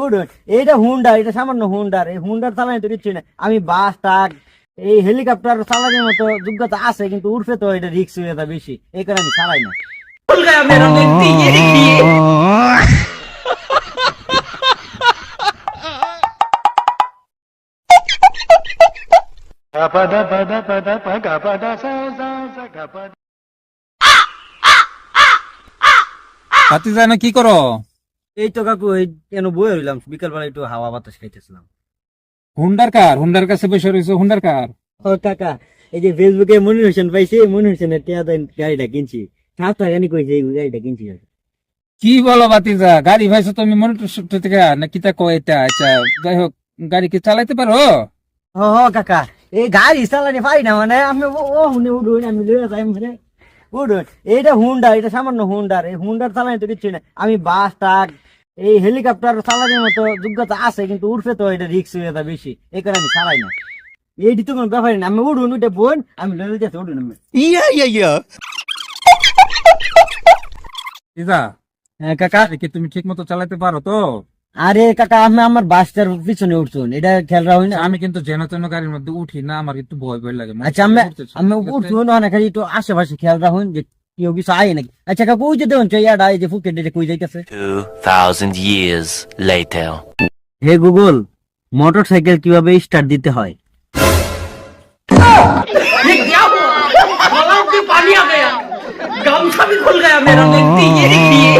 উঠুন এইটা হুন্ডার এটা সামান্য হুন্ডার এই হুন্ডার চালানি তো কিচ্ছু না। আমি বাস ট্রাক এই হেলিকপ্টার চালানোর মতো যোগ্যতা আছে, কিন্তু উঠবে তো এটা রিক্স যাবে বেশি। এই কারণে আমি চালাই না। কি করো? এই তো কাকু এই কেন বয়ে রইলাম? বিকালবেলা একটু হাওয়া বাতাস খাইতেছিলাম। হুন্ডার কার? হুন্ডার কাছে বসে রয়েছে হুন্ডার কার? ও কাকা এই যে ফেসবুকে মনির হোসেন পাইছি মনির হোসেনের টিয়া দেন গাড়িটা কিনছি। সাত টাকা নি কইছে এই গাড়িটা কিনছি। কি বলো বাতিজা গাড়ি ভাইছো তুমি মনিটর থেকে না কিতা কয় এটা? আচ্ছা যাই হোক গাড়ি কি চালাইতে পারো? ও হ কাকা। এই গাড়ি চালানি পারি না মানে আমি ও হুনে উঠুন আমি লয়ে যাই মানে উঠুন এইটা হুন্ডার এটা সামান্য হুন্ডার এই হুন্ডার চালানি তো কিচ্ছু না আমি বাস ট্রাক এই হেলিকপ্টার চালানোর মতো যোগ্যতা আছে কিন্তু উঠবে তো এটা রিক্স হয়ে যাবে বেশি। এই কারণে আমি চালাই না। এইটি তো কোনো ব্যাপারই না। আমি উঠুন উঠে বোন আমি লয়ে যাচ্ছি উঠুন আমি। দিদা হ্যাঁ কাকা। গাড়ি কি তুমি ঠিক মতো চালাতে পারো তো? আরে কাকা আমি আমার বাসটার পিছনে উঠছুন এটা খেয়াল রাখুন না আমি কিন্তু যেন তেন গাড়ির মধ্যে উঠি না আমার একটু ভয় ভয় লাগে আচ্ছা আমি উঠতে চাই। আমি ঠিক আছে? উঠছুন অনেক খালি একটু আশেপাশে খেয়াল রাখুন যে কেউ কিছু আয় নাকি আচ্ছা কাকু ওই যে দেখুন ইয়াটা এই যে ফুকেট এটা কই যাইতেছে 2,000 years later. Hey Google motorcycle কিভাবে স্টার্ট দিতে হয় ये क्या हुआ गला में पानी आ गया गामछा भी खुल गया मेरा देखती ये देखिए